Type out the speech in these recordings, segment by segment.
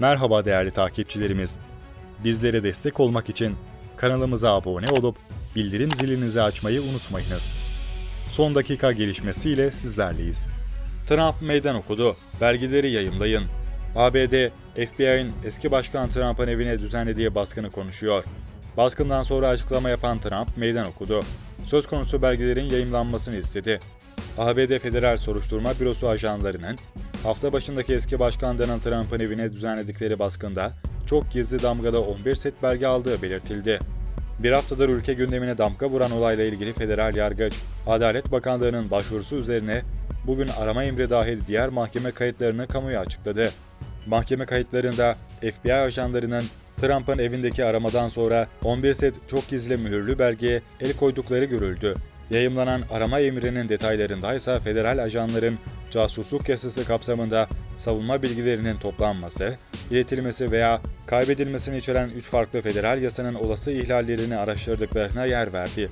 Merhaba değerli takipçilerimiz. Bizlere destek olmak için kanalımıza abone olup bildirim zilinizi açmayı unutmayınız. Son dakika gelişmesiyle sizlerleyiz. Trump meydan okudu. Belgeleri yayımlayın. ABD, FBI'nin eski başkan Trump'ın evine düzenlediği baskını konuşuyor. Baskından sonra açıklama yapan Trump meydan okudu. Söz konusu belgelerin yayımlanmasını istedi. ABD Federal Soruşturma Bürosu ajanlarının hafta başındaki eski başkan Donald Trump'ın evine düzenledikleri baskında çok gizli damgada 11 set belge aldığı belirtildi. Bir haftadır ülke gündemine damga vuran olayla ilgili federal yargıç, Adalet Bakanlığı'nın başvurusu üzerine bugün arama emri dahil diğer mahkeme kayıtlarını kamuya açıkladı. Mahkeme kayıtlarında FBI ajanlarının Trump'ın evindeki aramadan sonra 11 set çok gizli mühürlü belgeye el koydukları görüldü. Yayımlanan arama emrinin detaylarında ise federal ajanların casusluk yasası kapsamında savunma bilgilerinin toplanması, iletilmesi veya kaybedilmesini içeren 3 farklı federal yasanın olası ihlallerini araştırdıklarına yer verdi.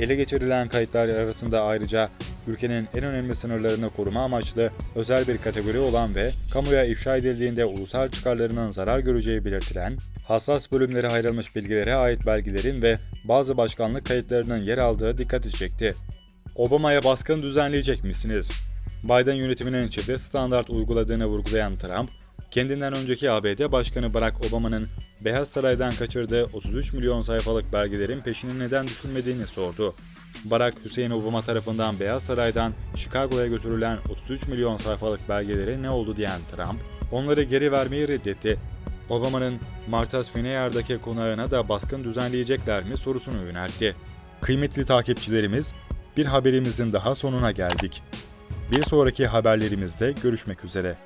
Ele geçirilen kayıtlar arasında ayrıca ülkenin en önemli sınırlarını koruma amaçlı özel bir kategori olan ve kamuya ifşa edildiğinde ulusal çıkarlarının zarar göreceği belirtilen, hassas bölümlere ayrılmış bilgilere ait belgelerin ve bazı başkanlık kayıtlarının yer aldığı dikkati çekti. Obama'ya baskın düzenleyecek misiniz? Biden yönetiminin çifte standart uyguladığını vurgulayan Trump, kendinden önceki ABD Başkanı Barack Obama'nın Beyaz Saray'dan kaçırdığı 33 milyon sayfalık belgelerin peşini neden düşürmediğini sordu. Barack Hüseyin Obama tarafından Beyaz Saray'dan Chicago'ya götürülen 33 milyon sayfalık belgelere ne oldu diyen Trump, onları geri vermeyi reddetti. Obama'nın Martha's Vineyard'daki konağına da baskın düzenleyecekler mi sorusunu yöneltti. Kıymetli takipçilerimiz, bir haberimizin daha sonuna geldik. Bir sonraki haberlerimizde görüşmek üzere.